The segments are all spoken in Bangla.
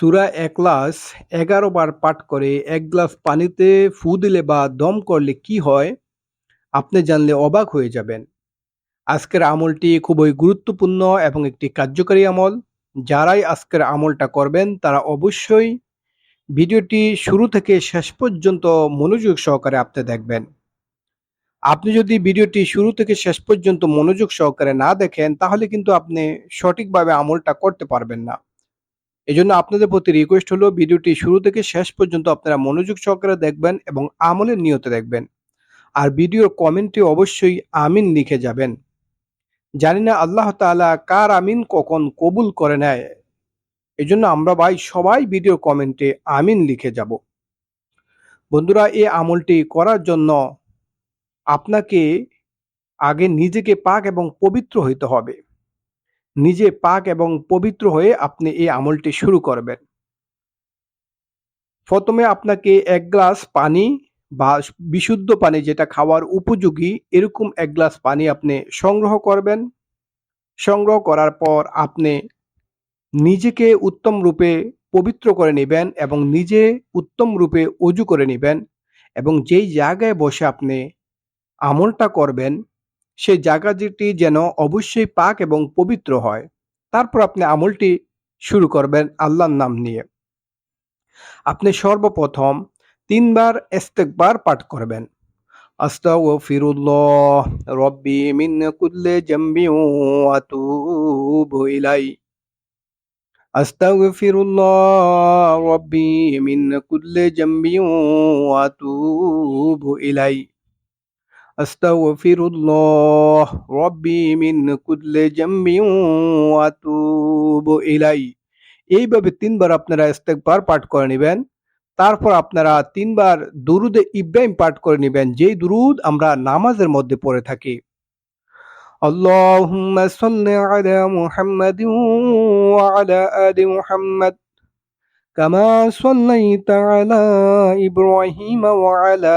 সূরা এখলাস ১১ বার পাঠ করে, এক গ্লাস পানিতে ফু দিলে বা দম করলে কি হয় আপনি জানলে অবাক হয়ে যাবেন। আজকের আমলটি খুবই গুরুত্বপূর্ণ এবং একটি কার্যকরী আমল। যারাই আজকের আমলটা করবেন, তারা অবশ্যই ভিডিওটি শুরু থেকে শেষ পর্যন্ত মনোযোগ সহকারে আপনি দেখবেন। আপনি যদি ভিডিওটি শুরু থেকে শেষ পর্যন্ত মনোযোগ সহকারে না দেখেন, তাহলে কিন্তু আপনি সঠিকভাবে আমলটা করতে পারবেন না। এজন্য আপনাদের প্রতি রিকোয়েস্ট হলো ভিডিওটি শুরু থেকে শেষ পর্যন্ত আপনারা মনোযোগ সহকারে দেখবেন এবং আমলের নিয়তে দেখবেন। আর ভিডিওর কমেন্টে অবশ্যই আমিন লিখে যাবেন। জানি না আল্লাহ তাআলা কার আমিন কখন কবুল করে নেয়। এজন্য আমরা ভাই সবাই ভিডিও কমেন্টে আমিন লিখে যাব। বন্ধুরা, এই আমলটি করার জন্য আপনাকে আগে নিজেকে পাক এবং পবিত্র হইতে হবে। নিজে পাক এবং পবিত্র হয়ে আপনি এই আমলটি শুরু করবেন। প্রথমে আপনাকে এক গ্লাস পানি বা বিশুদ্ধ পানি যেটা খাওয়ার উপযোগী, এরকম এক গ্লাস পানি আপনি সংগ্রহ করবেন। সংগ্রহ করার পর আপনি নিজেকে উত্তম রূপে পবিত্র করে নেবেন এবং নিজে উত্তম রূপে অজু করে নেবেন এবং যেই জায়গায় বসে আপনি আমলটা করবেন সেই জায়গাটি যেন অবশ্যই পাক এবং পবিত্র হয়। তারপর আপনি আমলটি শুরু করবেন আল্লাহর নাম নিয়ে। আপনি সর্বপ্রথম ৩ বার ইস্তেগফার পাঠ করবেন। আস্তাগফিরুল্লাহ, রব্বি মিন কুল্লি জামবি ওয়া আতুবু ইলাই। আস্তাগফিরুল্লাহ, রব্বি মিন কুল্লি জামবি ওয়া আতুবু। আস্তাগফিরুল্লাহ, রব্বি মিন কুল্লি জামবি ওয়া আতুবু ইলাই। এইভাবে ৩ বার আপনারা ইস্তেগফার পাঠ করে নেবেন তারপর আপনারা ৩ বার দুরুদে ইব্রাহিম পাঠ করে নেবেন, যেই দুরুদ আমরা নামাজের মধ্যে পড়ে থাকি। আল্লাহুম্মা সাল্লি আলা মুহাম্মাদিন ওয়া আলা আলি মুহাম্মাদ, কামা সাল্লাইতা আলা ইব্রাহিম ওয়া আলা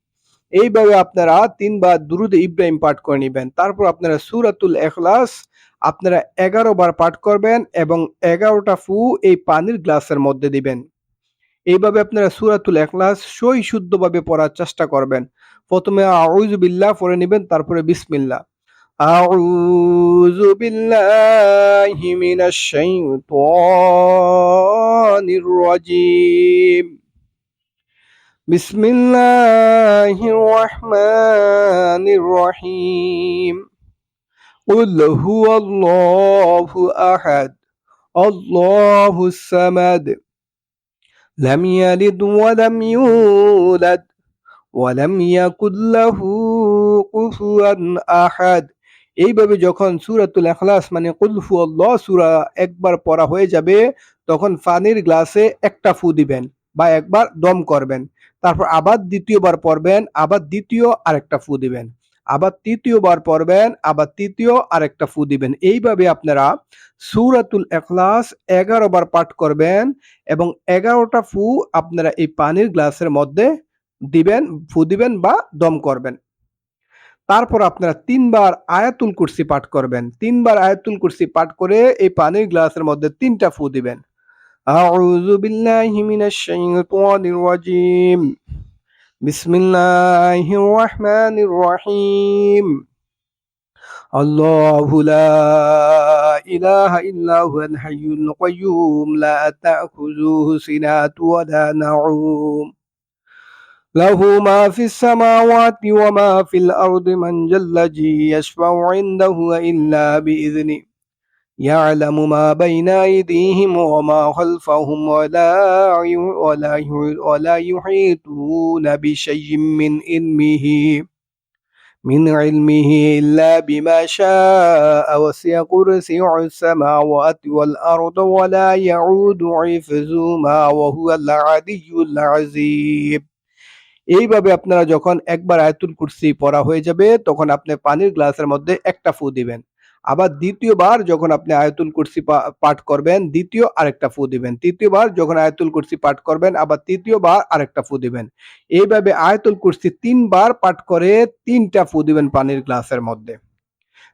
এইভাবে আপনারা তিনবার দুরুদ ইব্রাহিম পাঠ করে নেবেন। তারপর আপনারা সুরাতুল এখলাস আপনারা এগারো বার পাঠ করবেন এবং এগারোটা ফু এই পানির গ্লাসের মধ্যে দিবেন। এইভাবে আপনারা সুরাতুল এখলাস সই শুদ্ধভাবে পড়ার চেষ্টা করবেন। প্রথমে আউযু বিল্লাহ নেবেন, তারপরে বিসমিল্লাহ। আউযু বিল্লাহি মিনাশ শাইতানির রাজিম বিসমিল্লাহির রহমানির রহিম قل هو الله أحد الله الصمد لم يلد ولم يولد ولم يكن له كفوا أحد এইভাবে যখন সূরাতুল ইখলাস মানে কুল হুয়াল্লাহ সূরা একবার পড়া হয়ে যাবে তখন পানির গ্লাসে একটা ফু দিবেন বা একবার দম করবেন। তারপর আবার দ্বিতীয়বার পড়বেন, আবার দ্বিতীয় আরেকটা ফু দিবেন। আবার তৃতীয়বার পড়বেন, আবার তৃতীয় আরেকটা ফু দিবেন। এইভাবে আপনারা সূরাতুল ইখলাস ১১ বার পাঠ করবেন এবং ১১টা ফু আপনারা এই পানির গ্লাসের মধ্যে দিবেন, ফু দিবেন বা দম করবেন। তারপর আপনারা তিনবার আয়াতুল কুরসি পাঠ করবেন। তিনবার আয়াতুল কুরসি পাঠ করে এই পানির গ্লাসের মধ্যে তিনটা ফু দিবেন। أعوذ بالله من الشيطان الرجيم. بسم الله الرحمن الرحيم. الله لا إله إلا هو الحي القيوم. لا تأخذه سنة ولا نعوم. له ما في السماوات وما في الأرض من جل يشفع عنده إلا بإذنه. يعلم ما بين أيديهم وما خلفهم ولا ولا ولا يحيطون بشيء من علمه من علمه إلا بما شاء وسع كرسيه السماوات والأرض ولا يعود حفظهما وهو العلي العظيم এইভাবে আপনারা যখন একবার আয়াতুল কুরসি পড়া হয়ে যাবে তখন আপনি পানির গ্লাসের মধ্যে একটা ফু দিবেন আবার দ্বিতীয়বার যখন আপনি আয়াতুল কুরসি পাঠ করবেন, দ্বিতীয় আরেকটা ফু দিবেন। তৃতীয়বার যখন আয়াতুল কুরসি পাঠ করবেন, আবার তৃতীয়বার আরেকটা ফু দিবেন। এইভাবে আয়াতুল কুরসি তিনবার পাঠ করে তিনটা ফু দিবেন পানির গ্লাসের মধ্যে।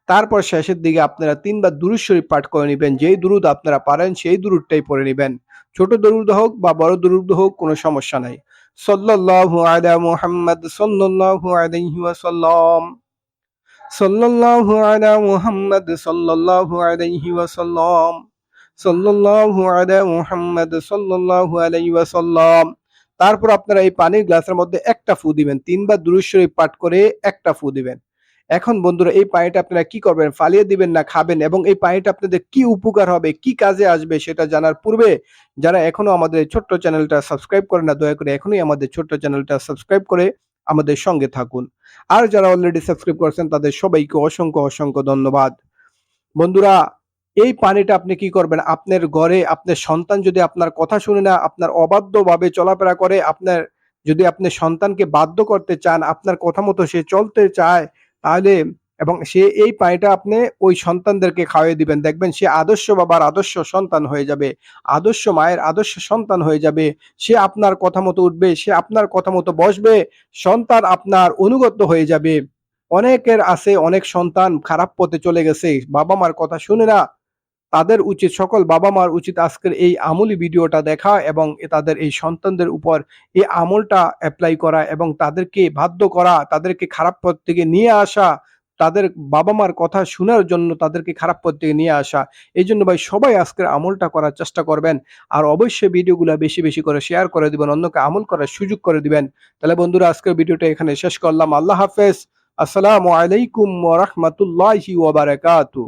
তারপর শেষের দিকে আপনারা তিনবার দুরুদ শরীফ পাঠ করে নেবেন। যেই দুরুদ আপনারা পারেন, সেই দুরুদটাই পড়ে নেবেন। ছোট দরুদ হোক বা বড় দরুদ হোক, কোনো সমস্যা নাই। সাল্লাল্লাহু আলা মুহাম্মদ সাল্লাল্লাহু আলাইহি ওয়াসাল্লাম। সাল্লাল্লাহু আলা মুহাম্মদ সাল্লাল্লাহু আলাইহি ওয়াসাল্লাম। সাল্লাল্লাহু আলা মুহাম্মদ সাল্লাল্লাহু আলাইহি ওয়াসাল্লাম। তারপর আপনারা এই পানির গ্লাসের মধ্যে একটা ফু দিবেন, তিনবার দুরূদ শরীফ পাঠ করে একটা ফু দিবেন। এখন বন্ধুরা, এই পানিটা আপনারা কি করবেন, ফালিয়ে দিবেন না খাবেন এবং এই পানিটা আপনাদের কি উপকার হবে, কি কাজে আসবে সেটা জানার পূর্বে যারা এখনও আমাদের ছোট্ট চ্যানেলটা সাবস্ক্রাইব করে না, দয়া করে এখনই আমাদের ছোট্ট চ্যানেলটা সাবস্ক্রাইব করে আমাদের সঙ্গে থাকুন। আর যারা অলরেডি সাবস্ক্রাইব করেছেন, তাদের সবাইকে অসংখ্য অসংখ্য ধন্যবাদ। বন্ধুরা, এই পানিটা আপনি কি করবেন? আপনার ঘরে আপনার সন্তান যদি আপনার কথা শুনে না, আপনার অবাধ্যভাবে চলাফেরা করে, আপনার যদি আপনি সন্তানকে বাধ্য করতে চান, আপনার কথা মতো সে চলতে চায়, তাহলে এবং সে এই পানিটা আপনি ওই সন্তানদেরকে খাওয়িয়ে দিবেন। দেখবেন সে আদর্শ বাবার আদর্শ সন্তান হয়ে যাবে, আদর্শ মায়ের আদর্শ সন্তান হয়ে যাবে। সে আপনার কথা মতো উঠবে, সে আপনার কথা মতো বসবে, সন্তান আপনার অনুগত হয়ে যাবে। অনেকের আছে, অনেক সন্তান খারাপ পথে চলে গেছে বাবা মার কথা শুনে না। তাদের উচিত, সকল বাবা মার উচিত আজকের এই আমলি ভিডিওটা দেখা এবং তাদের এই সন্তানদের উপর এই আমলটা অ্যাপ্লাই করা এবং তাদেরকে বাধ্য করা, তাদেরকে খারাপ পথ থেকে নিয়ে আসা তাদের বাবা মার কথা শোনার জন্য তাদেরকে খারাপ পথ থেকে নিয়ে আসা। এই জন্য ভাই সবাই আজকের আমলটা করার চেষ্টা করবেন। আর অবশ্যই ভিডিওগুলো বেশি বেশি করে শেয়ার করে দিবেন, অন্যকে আমল করার সুযোগ করে দিবেন। তাহলে বন্ধুরা, আজকের ভিডিওটা এখানে শেষ করলাম। আল্লাহ হাফেজ। আসসালামু আলাইকুম ওয়া রাহমাতুল্লাহি ওয়া বারাকাতুহু